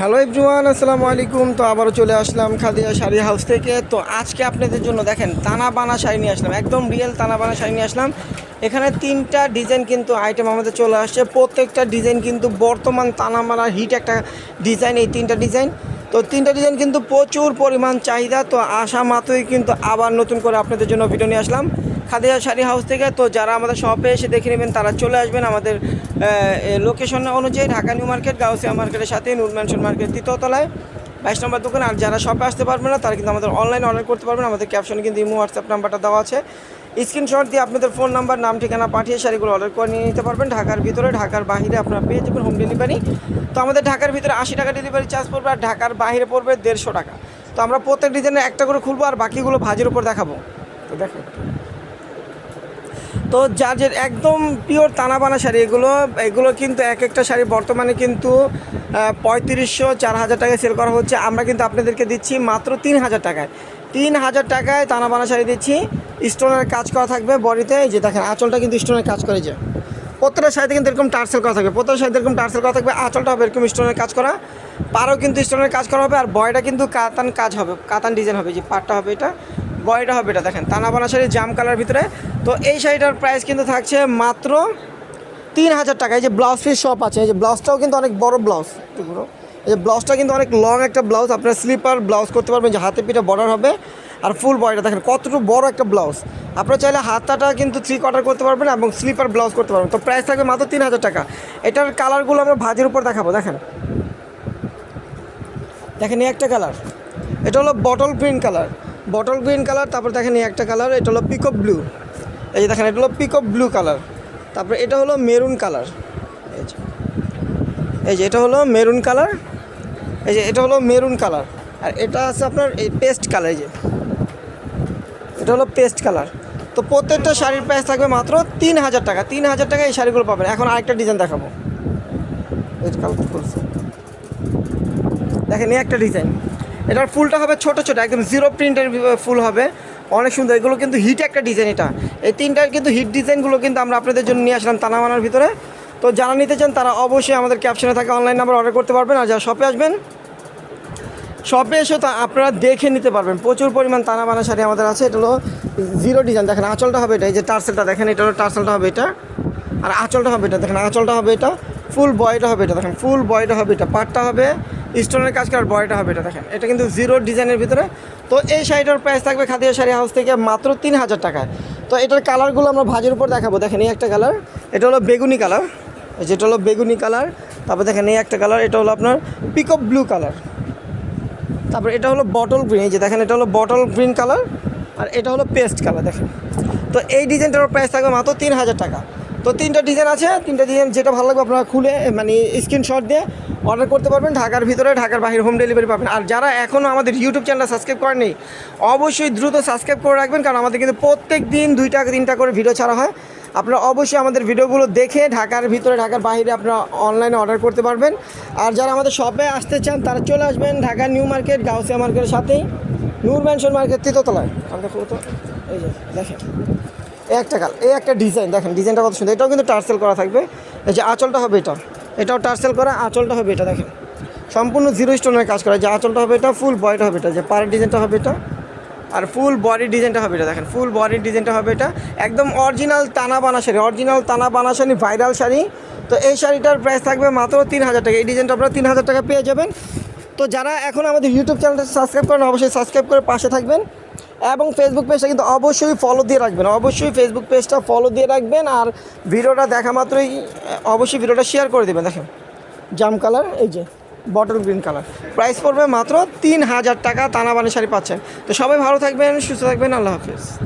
Hello everyone আসসালামু আলাইকুম। তো আবারও চলে আসলাম খাদিয়া শাড়ি হাউস থেকে। তো আজকে আপনাদের জন্য দেখেন তানা বানা শাড়ি নিয়ে আসলাম। একদম রিয়েল তানা বানা শাড়ি নিয়ে আসলাম। এখানে তিনটা ডিজাইন কিন্তু আইটেম আমাদের চলে আসছে। প্রত্যেকটা ডিজাইন কিন্তু বর্তমান তানা বানা হিট একটা ডিজাইন এই তিনটা ডিজাইন তো তিনটা ডিজাইন কিন্তু প্রচুর পরিমাণ চাহিদা। তো আসা মাত্রই কিন্তু আবার নতুন করে আপনাদের জন্য ভিডিও নিয়ে আসলাম। খাদিয়া শাড়ি হাউস থেকে। তো যারা আমাদের শপে এসে দেখে নেবেন, তারা চলে আসবেন আমাদের লোকেশন অনুযায়ী ঢাকা নিউ মার্কেট, গাউসিয়া মার্কেটের সাথে নুর ম্যানশন মার্কেট তৃতীয়তলায় বাইশ নম্বর দোকান, আর যারা শপে আসতে পারবেন না, তারা কিন্তু আমাদের অনলাইন অর্ডার করতে পারবেন। আমাদের ক্যাপশনে কিন্তু ইমো হোয়াটসঅ্যাপ নাম্বারটা দেওয়া আছে। স্ক্রিনশট দিয়ে আপনাদের ফোন নাম্বার নাম, ঠিকানা পাঠিয়ে শাড়িগুলো অর্ডার করে নিয়ে নিতে পারবেন। ঢাকার ভিতরে, ঢাকার বাইরে আপনারা পেয়ে যাবেন হোম ডেলিভারি তো আমাদের ঢাকার ভিতরে আশি টাকা ডেলিভারি চার্জ পড়বে, আর ঢাকার বাইরে পড়বে দেড়শো টাকা। তো আমরা প্রত্যেক ডিজাইনে একটা করে খুলবো, আর বাকিগুলো ভাজির উপর দেখাবো। তো দেখো তো যার যে একদম পিওর তানাবানা শাড়ি, এগুলো এগুলো কিন্তু এক একটা শাড়ি বর্তমানে কিন্তু পঁয়ত্রিশশো চার হাজার টাকায় সেল করা হচ্ছে। আমরা কিন্তু আপনাদেরকে দিচ্ছি মাত্র তিন হাজার টাকায়। তিন হাজার টাকায় তানাবানা শাড়ি দিচ্ছি। স্টোনের কাজ করা থাকবে বডিতে। এই যে দেখেন, আঁচলটা কিন্তু স্টোনের কাজ করে যে। প্রত্যেকটা শাড়িতে কিন্তু এরকম টার্সেল করা থাকবে। প্রত্যেকটা শাড়িতে এরকম টার্সেল করা থাকবে। আঁচলটা হবে এরকম স্টোনের কাজ করা। পারও কিন্তু স্টোনের কাজ করা হবে। আর বয়টা কিন্তু কাতান কাজ হবে। কাতান ডিজাইন হবে। যে পাটটা হবে এটা। বয়টা হবে এটা, দেখেন তানাবানা শাড়ি জাম কালার ভিতরে। তো এই শাড়িটার প্রাইস কিন্তু থাকছে মাত্র তিন হাজার টাকা। এই যে ব্লাউজ পিস শপ আছে, এই যে ব্লাউজটাও কিন্তু অনেক বড় ব্লাউজ ঘুরো। এই যে ব্লাউজটা কিন্তু অনেক লং একটা ব্লাউজ আপনার স্লিপার ব্লাউজ করতে পারবেন, যে হাতে পিঠে বর্ডার হবে। আর ফুল বয়টা দেখেন, কতটুকু বড় একটা ব্লাউজ আপনারা চাইলে হাতাটা কিন্তু থ্রি কোয়ার্টার করতে পারবেন এবং স্লিপার ব্লাউজ করতে পারবেন। তো প্রাইস থাকবে মাত্র তিন হাজার টাকা। এটার কালারগুলো আমরা ভাজির উপর দেখাবো, দেখেন। দেখেন, এই একটা কালার এটা হলো bottle print colour bottle green colour তারপর দেখেন এই একটা কালার এটা হলো পিকপ ব্লু এই যে দেখেন, এটা হলো পিকপ ব্লু কালার তারপর এটা হলো মেরুন কালার এই যে এই যে এটা হলো মেরুন কালার এই যে এটা হলো মেরুন কালার আর এটা আছে আপনার এই পেস্ট কালার এই যে। এটা হলো পেস্ট কালার তো প্রত্যেকটা শাড়ির প্রাইস থাকবে মাত্র তিন হাজার টাকা। তিন হাজার টাকা এই শাড়িগুলো পাবেন। এখন আরেকটা ডিজাইন দেখাবো। দেখেন এই একটা ডিজাইন এটার ফুলটা হবে ছোট ছোট, একদম জিরো প্রিন্টের ফুল হবে। অনেক সুন্দর, এগুলো কিন্তু হিট একটা ডিজাইন এটা। এই তিনটার কিন্তু হিট ডিজাইনগুলো কিন্তু আমরা আপনাদের জন্য নিয়ে আসলাম তানামানার ভিতরে। তো যারা নিতে চান, তারা অবশ্যই আমাদের ক্যাপশনে থাকা অনলাইন নাম্বার অর্ডার করতে পারবেন। আর যারা শপে আসবেন শপে এসে তা আপনারা দেখে নিতে পারবেন। প্রচুর পরিমাণ তানা বানা শাড়ি আমাদের আছে। এটা হলো জিরো ডিজাইন দেখেন, আঁচলটা হবে এটা, এই যে টার্সেলটা, দেখেন, এটা হলো টার্সেলটা হবে এটা। আর আঁচলটা হবে এটা, দেখেন, আঁচলটা হবে এটা। ফুল বয়টা হবে এটা, দেখেন, ফুল বয়টা হবে এটা। পাটটা হবে স্টোনের কাজ করার বয়টা হবে এটা, দেখেন। এটা কিন্তু জিরো ডিজাইনের ভিতরে। তো এই শাড়িটার প্রাইস থাকবে খাদিয়া শাড়ি হাউস থেকে মাত্র তিন হাজার টাকায়। তো এটার কালারগুলো আমরা ভাজের উপর দেখাবো। দেখেন, এই একটা কালার এটা হলো বেগুনি কালার যেটা হলো বেগুনি কালার তারপর দেখেন, এই একটা কালার এটা হলো আপনার পিকপ ব্লু কালার তারপর এটা হলো বটল গ্রিন এই যে দেখেন, এটা হলো বটল গ্রিন কালার আর এটা হলো পেস্ট কালার দেখেন। তো এই ডিজাইনটার প্রাইস থাকবে মাত্র তিন হাজার টাকা। তো তিনটা ডিজাইন আছে, তিনটা ডিজাইন যেটা ভালো লাগবে আপনারা খুলে মানে স্ক্রিনশট দিয়ে অর্ডার করতে পারবেন, ঢাকার ভিতরে, ঢাকার বাইরে হোম ডেলিভারি পাবেন। আর যারা এখনও আমাদের ইউটিউব চ্যানেলটা সাবস্ক্রাইব করেননি, অবশ্যই দ্রুত সাবস্ক্রাইব করে রাখবেন, কারণ আমাদের কিন্তু প্রত্যেক দিন দুইটা তিনটা করে ভিডিও ছাড়া হয়। আপনারা অবশ্যই আমাদের ভিডিওগুলো দেখে ঢাকার ভিতরে, ঢাকার বাইরে আপনারা অনলাইনে অর্ডার করতে পারবেন। আর যারা আমাদের শপে আসতে চান, তারা চলে আসবেন ঢাকা নিউ মার্কেট, গাউসিয়া মার্কেটের সাথেই। নূর ম্যানশন মার্কেট তৃতীয়তলায় আমি দেখো এই যে, দেখেন। একটা কাল এই একটা ডিজাইন, দেখেন ডিজাইনটা কত সুন্দর। এটাও কিন্তু টার্সেল করা থাকবে। এই যে আঁচলটা হবে এটা। এটাও টার্সেল করা, আঁচলটা হবে এটা, দেখেন। সম্পূর্ণ জিরো স্টোনের কাজ করা। যে আঁচলটা হবে এটা, ফুল বয়টা হবে এটা, যে পাড়ের ডিজাইনটা হবে এটা। আর ফুল বডি ডিজাইনটা হবে এটা, দেখেন। ফুল বডির ডিজাইনটা হবে এটা। একদম অরিজিনাল তানা বানা শাড়ি, অরিজিনাল তানা বানা শাড়ি, ভাইরাল শাড়ি। তো এই শাড়িটার প্রাইস থাকবে মাত্র তিন হাজার টাকা। এই ডিজাইনটা আপনারা তিন হাজার টাকা পেয়ে যাবেন। তো যারা এখন আমাদের ইউটিউব চ্যানেলটা সাবস্ক্রাইব করেন, অবশ্যই সাবস্ক্রাইব করে পাশে থাকবেন। এবং ফেসবুক পেজটা কিন্তু অবশ্যই ফলো দিয়ে রাখবেন। অবশ্যই ফেসবুক পেজটা ফলো দিয়ে রাখবেন আর ভিডিওটা দেখা মাত্রই অবশ্যই ভিডিওটা শেয়ার করে দেবেন। দেখেন, জাম কালার এই যে বটল গ্রিন কালার প্রাইস পড়বে মাত্র তিন হাজার টাকা, তানাবানি শাড়ি পাচ্ছেন। তো সবাই ভালো থাকবেন, সুস্থ থাকবেন, আল্লাহ হাফিজ।